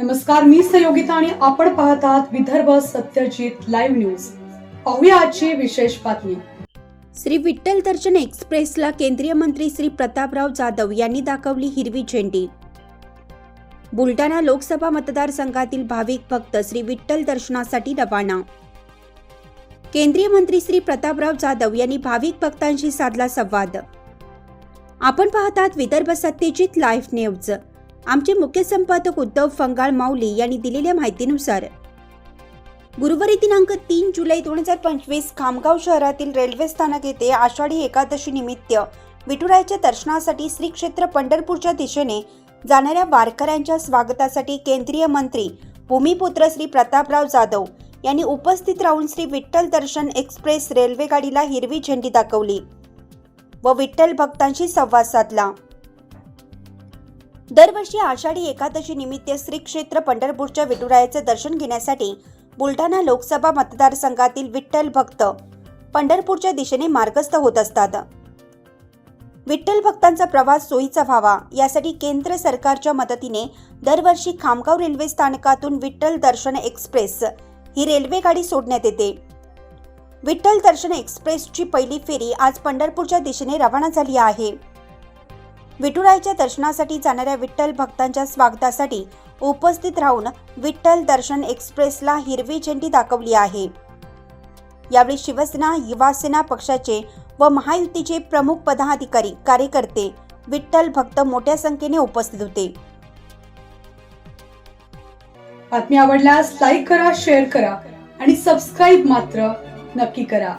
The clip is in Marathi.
नमस्कार मी सहयोगिता आणि आपण पाहत आहात विदर्भ सत्यजित लाईव्ह न्यूज. पाहूया आजची विशेष बातमी. श्री विठ्ठल दर्शन एक्सप्रेसला केंद्रीय मंत्री श्री प्रतापराव जाधव यांनी दाखवली हिरवी झेंडी. बुलढाणा लोकसभा मतदारसंघातील भाविक भक्त श्री विठ्ठल दर्शनासाठी रवाना. केंद्रीय मंत्री श्री प्रतापराव जाधव यांनी भाविक भक्तांशी साधला संवाद. आपण पाहतात विदर्भ सत्यजित लाईव्ह न्यूज. आमचे मुख्य संपादक उद्धव फंगाळ माऊली यांनी दिलेल्या माहितीनुसार गुरुवारी दिनांक तीन जुलै दोन हजार पंचवीस खामगाव शहरातील रेल्वे स्थानक येथे आषाढी एकादशी निमित्त विठुरायाच्या दर्शनासाठी श्री क्षेत्र पंढरपूरच्या दिशेने जाणाऱ्या वारकऱ्यांच्या स्वागतासाठी केंद्रीय मंत्री भूमिपुत्र श्री प्रतापराव जाधव यांनी उपस्थित राहून श्री विठ्ठल दर्शन एक्सप्रेस रेल्वे गाडीला हिरवी झेंडी दाखवली व विठ्ठल भक्तांशी संवाद साधला. दरवर्षी आषाढी एकादशी निमित्त श्री क्षेत्र पंढरपूरच्या विठुरायाचे दर्शन घेण्यासाठी बुलढाणा लोकसभा मतदारसंघातील विठ्ठल भक्त पंढरपूरच्या दिशेने मार्गस्थ होत असतात. विठ्ठल भक्तांचा प्रवास सोयीचा व्हावा यासाठी केंद्र सरकारच्या मदतीने दरवर्षी खामगाव रेल्वे स्थानकातून विठ्ठल दर्शन एक्सप्रेस ही रेल्वे गाडी सोडण्यात येते. विठ्ठल दर्शन एक्सप्रेसची पहिली फेरी आज पंढरपूरच्या दिशेने रवाना झाली आहे. विठुरायाच्या दर्शनासाठी जाणाऱ्या विठ्ठल भक्तांच्या स्वागतासाठी उपस्थित राहून विठ्ठल दर्शन एक्सप्रेसला हिरवी झेंडी दाखवली आहे. यावेळी शिवसेना युवासेना पक्षाचे व महायुतीचे प्रमुख पदाधिकारी कार्यकर्ते विठ्ठल भक्त मोठ्या संख्येने उपस्थित होते. बातमी आवडल्यास लाईक करा शेअर करा आणि सबस्क्राईब मात्र नक्की करा.